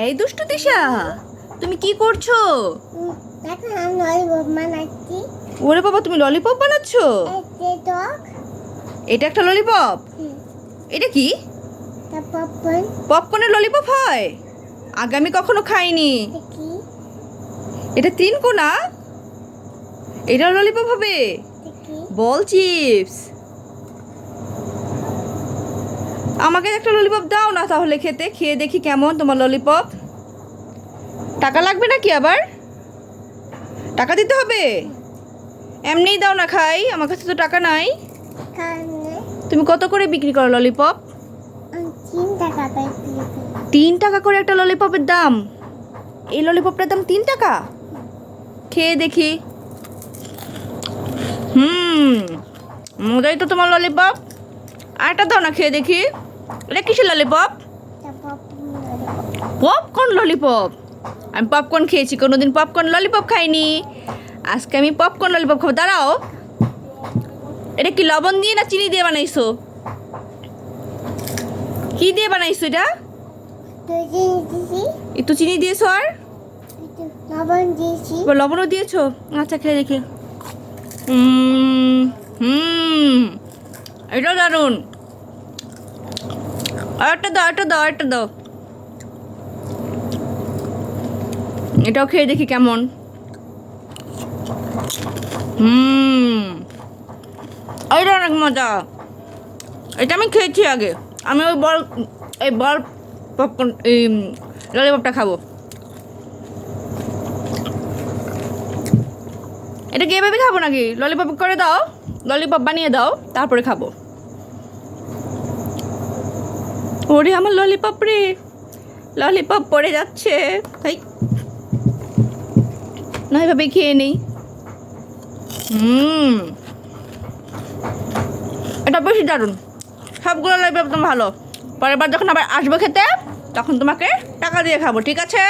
এই দুষ্টু দিশা তুমি কি করছ? ওরে বাবা তুমি ললিপপ বানাচ্ছ? এটা একটা ললিপপ এটা কি? পপকর্নের ললিপপ হয়? আগে আমি কখনো খাইনি। এটা তিন কোনা। এটা ললিপপ হবে? বল চিপস আমাকে একটা ললিপপ দাও না তাহলে খেতে। খেয়ে দেখি কেমন তোমার ললিপপ টাকা লাগবে নাকি আবার? টাকা দিতে হবে? এমনিই দাও না খাই, আমার কাছে তো টাকা নাই। তুমি কত করে বিক্রি করো ললিপপ তিন টাকা করে একটা ললিপপের দাম। এই ললিপপটার দাম তিন টাকা? খেয়ে দেখি। হুম মজাই তো তোমার ললিপপ আরেকটা দাও না, খেয়ে দেখি। এটা কিসের ললিপপ পপকর্ন ললিপপ আমি পপকর্ন খেয়েছি, কোনোদিন পপকর্ন ললিপপ খাইনি। আজকে আমি পপকর্ন ললিপপ খাব। দাঁড়াও। এটা কি লবণ দিয়ে না চিনি দিয়ে বানাইছো? কি দিয়ে বানাইছো এটা? একটু চিনি দিয়েছ আর? লবণও দিয়েছ? আচ্ছা খেয়ে দেখি। হুম। এটা দারুণ। আরেকটা দাও, একটা দাও একটা দাও। এটাও খেয়ে দেখি কেমন। হুম। এটা অনেক মজা। এটা আমি খেয়েছি আগে। আমি ওই বল, এই বল পপকর্ন এই ললিপপটা খাব। এটা কি এভাবে খাব নাকি? ললিপপ করে দাও ললিপপ বানিয়ে দাও, তারপরে খাব। ওরে আমার ললিপপ রে। ললিপপ পড়ে যাচ্ছে। তাই না, এভাবে খেয়ে নেই। এটা বেশি দারুণ। সবগুলো ললিপপ একদম ভালো। পরের বার যখন আবার আসব খেতে, তখন তোমাকে টাকা দিয়ে খাব, ঠিক আছে?